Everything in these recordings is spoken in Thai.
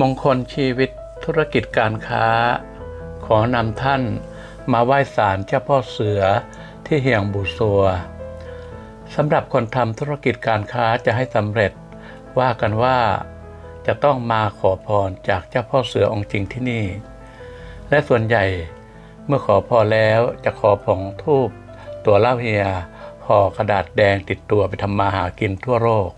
มงคลชีวิตธุรกิจการค้า ขอนำท่านมาไหว้ศาลเจ้าพ่อเสือที่เฮียงบูซัวสำหรับคนทำธุรกิจการค้าจะให้สำเร็จ ว่ากันว่าจะต้องมาขอพรจากเจ้าพ่อเสือองค์จริงที่นี่ และส่วนใหญ่เมื่อขอพรแล้วจะขอผงทูบตัวเล้าเฮียห่อกระดาษแดงติดตัวไปทำมาหากินทั่วโลก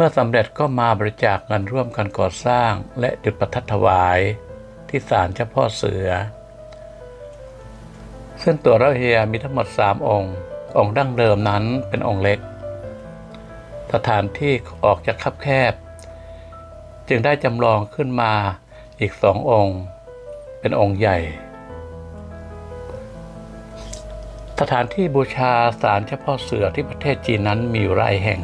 เมื่อสำเร็จก็มาบริจาคเงินร่วมกันก่อสร้าง และจุดประทัดถวายที่ศาลเจ้าพ่อเสือ ซึ่งตัวเหล้าเฮียมีทั้งหมดสามองค์ องค์ดั้งเดิมนั้นเป็นองค์เล็ก สถานที่ออกจากคับแคบ จึงได้จำลองขึ้นมาอีกสององค์ เป็นองค์ใหญ่ สถานที่บูชาศาลเจ้าพ่อเสือที่ประเทศจีนนั้นมีอยู่หลายแห่ง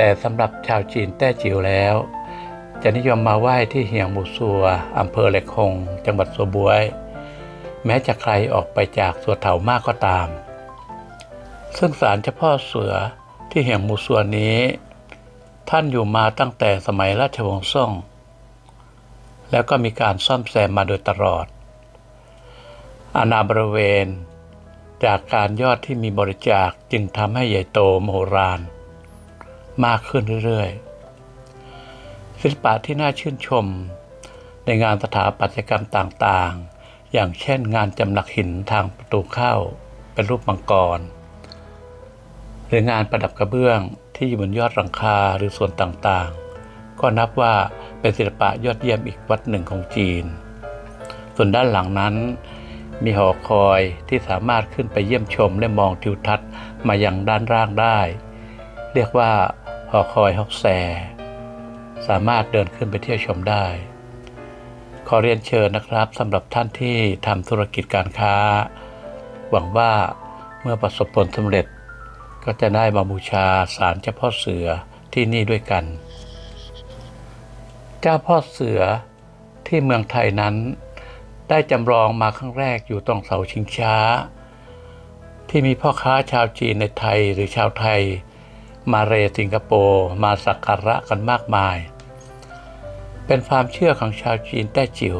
แต่สำหรับชาวจีนแต้จิ๋วแล้ว จะนิยมมาไหว้ที่เฮียงหมูซัวอำเภอเหล็กคง จังหวัดสัวบวย แม้จะใครออกไปจากสัวเถามากก็ตาม ซึ่งศาลเจ้าพ่อเสือที่เฮียงหมูซัวนี้ ท่านอยู่มาตั้งแต่สมัยราชวงศ์ซ่ง แล้วก็มีการซ่อมแซมมาโดยตลอด อาณาบริเวณจากการยอดที่มีบริจาคจึงทำให้ใหญ่โตมโหฬาร มากขึ้นเรื่อยๆ ศิลปะที่น่าชื่นชม ในงานสถาปัตยกรรมต่างๆ อย่างเช่นงานจำหลักหินทางประตูเข้าเป็นรูปมังกร หรืองานประดับกระเบื้องที่อยู่บนยอดหลังคาหรือส่วนต่างๆ ก็นับว่าเป็นศิลปะยอดเยี่ยมอีกวัดหนึ่งของจีน ส่วนด้านหลังนั้นมีหอคอยที่สามารถขึ้นไปเยี่ยมชมและมองทิวทัศน์มาอย่างด้านล่างได้ เรียกว่า หอคอยฮอกแซ สามารถเดินขึ้นไปเที่ยวชมได้ ขอเรียนเชิญนะครับสำหรับท่านที่ทำธุรกิจการค้า หวังว่าเมื่อประสบผลสำเร็จ ก็จะได้มาบูชาศาลเจ้าพ่อเสือที่นี่ด้วยกัน เจ้าพ่อเสือที่เมืองไทยนั้น ได้จำลองมาครั้งแรกอยู่ตรงเสาชิงช้า ที่มีพ่อค้าชาวจีนในไทยหรือชาวไทย มาเลสิงคโปร์มาสักการะกันมากมาย เป็นความเชื่อของชาวจีนแต้จิ๋ว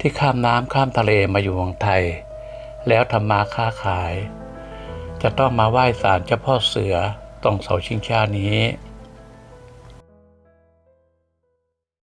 ที่ข้ามน้ำข้ามทะเลมาอยู่เมืองไทย แล้วทำมาค้าขาย จะต้องมาไหว้ศาลเจ้าพ่อเสือตรงเสาชิงช้านี้